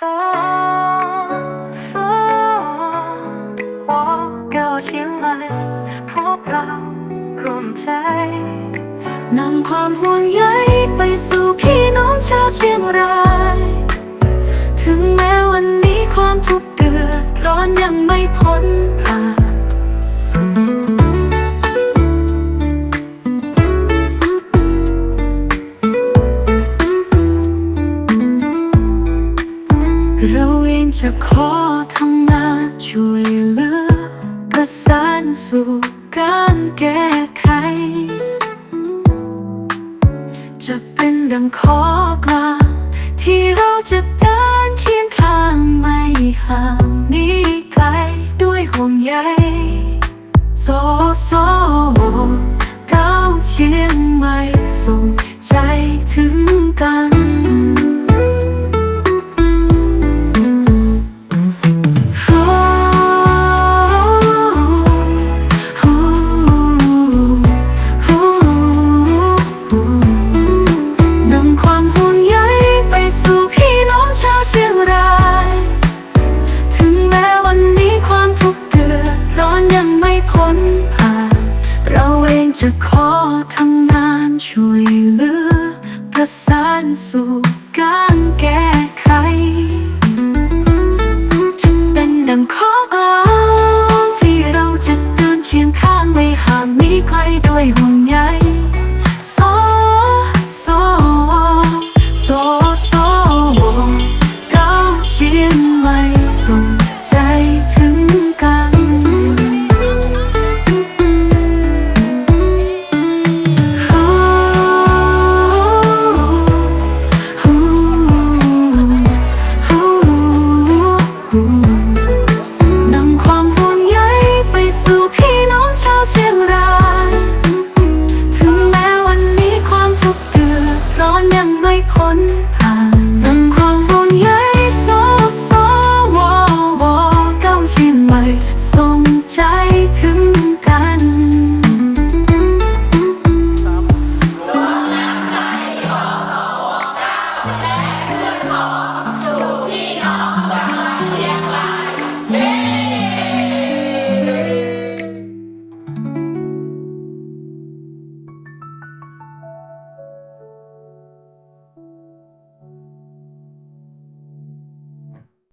นำความห่วงใยไปสู่พี่น้องชาวเชียงราย ถึงแม้วันนี้ความทุกข์เดือดร้อนยังไม่พ้น องจะขอทำงานช่วยเหลือ ประสานสู่การแก้ไข จะเป็นดังขอกลาที่เราจะเดินเคียงข้างไม่ห่างนี้ไกลด้วยห่วงใยสอง ขอทำงานช่วยเหลือประสานสู่การ